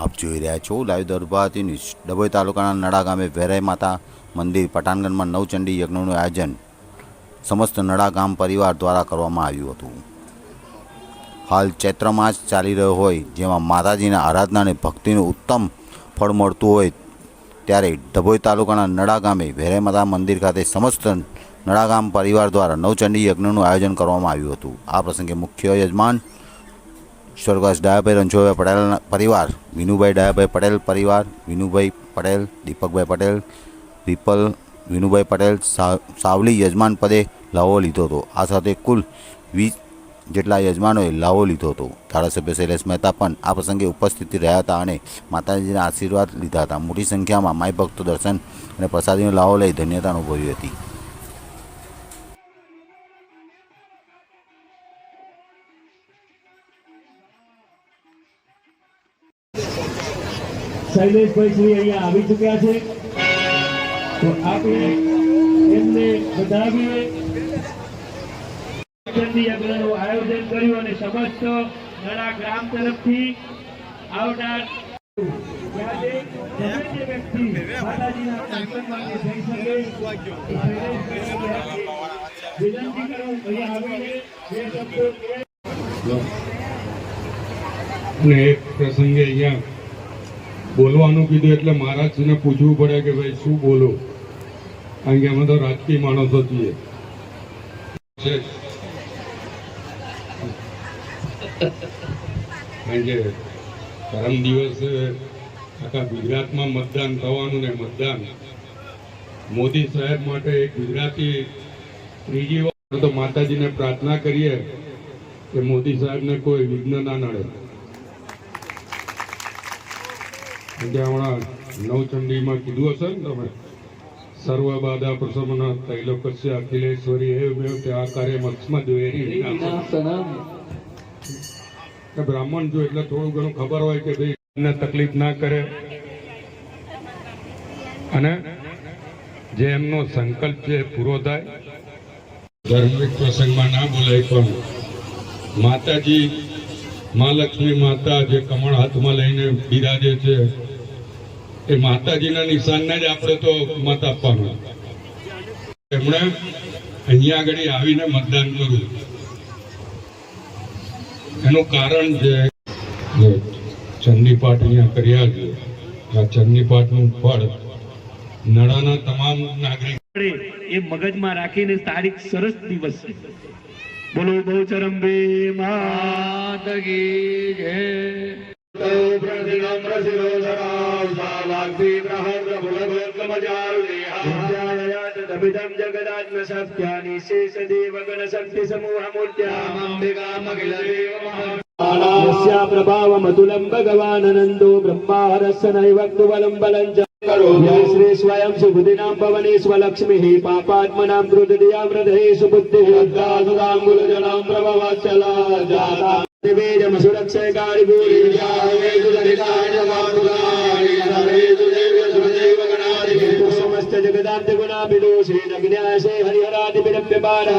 આપ જોઈ રહ્યા છો લાઈવ દરબારથી ન્યૂઝ. ડભોઈ તાલુકાના નડા ગામે વેરાઈ માતા મંદિર પટાંગણમાં નવચંડી યજ્ઞનું આયોજન સમસ્ત નડા ગામ પરિવાર દ્વારા કરવામાં આવ્યું હતું. હાલ ચૈત્ર માસ ચાલી રહ્યો હોય જેમાં માતાજીના આરાધના અને ભક્તિનું ઉત્તમ ફળ મળતું હોય ત્યારે ડભોઈ તાલુકાના નડા ગામે વેરાઈ માતા મંદિર ખાતે સમસ્ત નડા ગામ પરિવાર દ્વારા નવચંડી યજ્ઞનું આયોજન કરવામાં આવ્યું હતું. આ પ્રસંગે મુખ્ય યજમાન સ્વર્ગવાસ ડાયાભાઈ રંજોભાઈ પટેલના પરિવાર, વિનુભાઈ ડાયાભાઈ પટેલ પરિવાર, વિનુભાઈ પટેલ, દીપકભાઈ પટેલ, વિપલ, વિનુભાઈ પટેલ સાવલી યજમાન પદે લાવો લીધો હતો. આ સાથે કુલ વીસ જેટલા યજમાનોએ લાવો લીધો હતો. ધારાસભ્ય શૈલેષ મહેતા પણ આ પ્રસંગે ઉપસ્થિત રહ્યા હતા અને માતાજીના આશીર્વાદ લીધા હતા. મોટી સંખ્યામાં માઈ ભક્તો દર્શન અને પ્રસાદીનો લાવો લઈ ધન્યતા અનુભવી હતી. શૈલેષભાઈ શ્રી અહીંયા આવી ચૂક્યા છે. તો આપણે એમને વધાવીએ આયોજન કર્યું અને સમસ્ત નડા ગ્રામ તરફથી આવનાર અને એક પ્રસંગે અહીંયા બોલવાનું કીધું એટલે મહારાજને પૂછવું પડે કે ભાઈ શું બોલો? કારણ કે અમે તો રાજકીય માણસો છીએ. કારણ કે પરમ દિવસે આખા ગુજરાતમાં મતદાન થવાનું ને મતદાન. મોદી સાહેબ માટે એક ગુજરાતી ત્રીજી વાર તો માતાજીને પ્રાર્થના કરીએ કે મોદી સાહેબને કોઈ વિઘ્ન ના નડે. જે હમણાં નવચંડીમાં કીધું હશે ને તમે? સર્વ બાધા પ્રસમન તૈલોકસ્ય અખિલેશ્વરી હે તે આ કાર્ય મક્ષમાં વેરી બ્રાહ્મણ જો એટલે થોડું ઘણું ખબર હોય કે ભાઈ એમને તકલીફ ના કરે. અને જે એમનો સંકલ્પ છે એ પૂરો થાય. ધાર્મિક પ્રસંગમાં ના બોલાય પણ માતાજી મા લક્ષ્મી માતા જે કમળ હાથમાં લઈને બિરાજે છે, એ માતાજીના નિશાનને જ આપણે તો મત આપવાનો. એમણે અહીંયા આગળ આવીને મતદાન કર્યું. એનું કારણ છે જે ચંડીપાઠ અહીંયા કર્યા છે. આ ચંડીપાઠનું ફળ નડાના તમામ નાગરિક એ મગજમાં રાખીને તારીખ સરસ દિવસ છે. બોલો બહુચરંબે માત કી જય જગદાત્મ સત્યાની શેષ દેવ ગણ શક્તિ સમૂહ મૂર્ત્યા પ્રભાવમતુલમ श्री स्वयं सुबुदिनां भवने स्वलक्ष्मीः पापात्मनां कृतदियां हृदये सुबुद्धिः सुराङ्गुलजनां प्रभवत्सला जाता निवेदमसुरक्षयकारि समस्त जगदाब्दगुणाभिदोषेण विनाशे हरिहरादिविरप्यपारः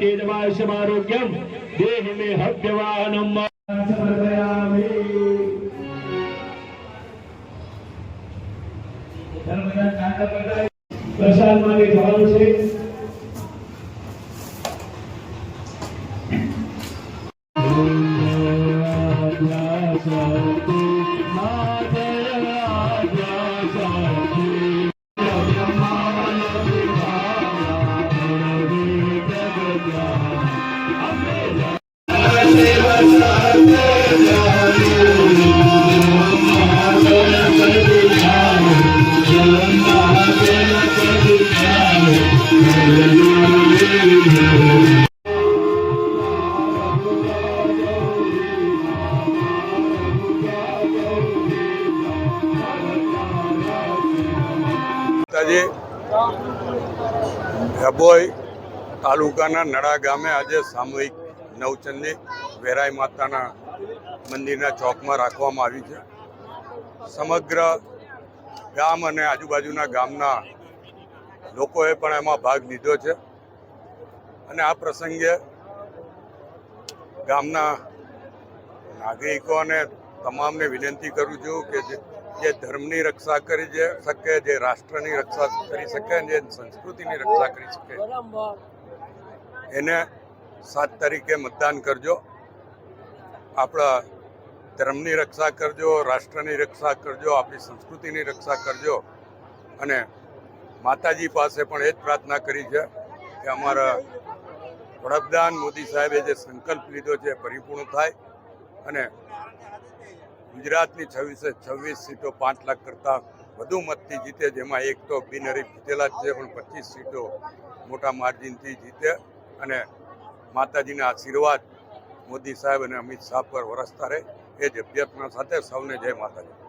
तेजवायुषमारोग्यम देहि मे हव्यवाहनम समर्पयामि પ્રસાદ માટે જવાનું છે Thank you. ડભોઈ તાલુકાના નડા ગામે આજે સામૂહિક નવચંદી વેરાઈ માતાના મંદિરના ચોકમાં રાખવામાં આવી છે. સમગ્ર ગામ અને આજુબાજુના ગામના લોકોએ પણ એમાં ભાગ લીધો છે. અને આ પ્રસંગે ગામના નાગરિકોને તમામને વિનંતી કરું છું કે જે ધર્મની રક્ષા કરી જે શકે, જે રાષ્ટ્રની રક્ષા કરી શકે જે સંસ્કૃતિની રક્ષા કરી શકે, એને સાત તારીખે મતદાન કરજો. આપણા ધર્મની રક્ષા કરજો, રાષ્ટ્રની રક્ષા કરજો, આપણી સંસ્કૃતિની રક્ષા કરજો અને માતાજી પાસે પણ એ જ પ્રાર્થના કરી છે કે અમારા વડાપ્રધાન મોદી સાહેબે જે સંકલ્પ લીધો છે પરિપૂર્ણ થાય અને ગુજરાતની છવ્વીસે છવ્વીસ સીટો પાંચ લાખ કરતાં વધુ મતથી જીતે જેમાં એક તો બિનહરીફ જીતેલા જ છે, પણ પચીસ સીટો મોટા માર્જિનથી જીતે અને માતાજીના આશીર્વાદ મોદી સાહેબ અને અમિત શાહ પર વરસતા રહે. એ જ અભ્યર્થના સાથે સૌને જય માતાજી.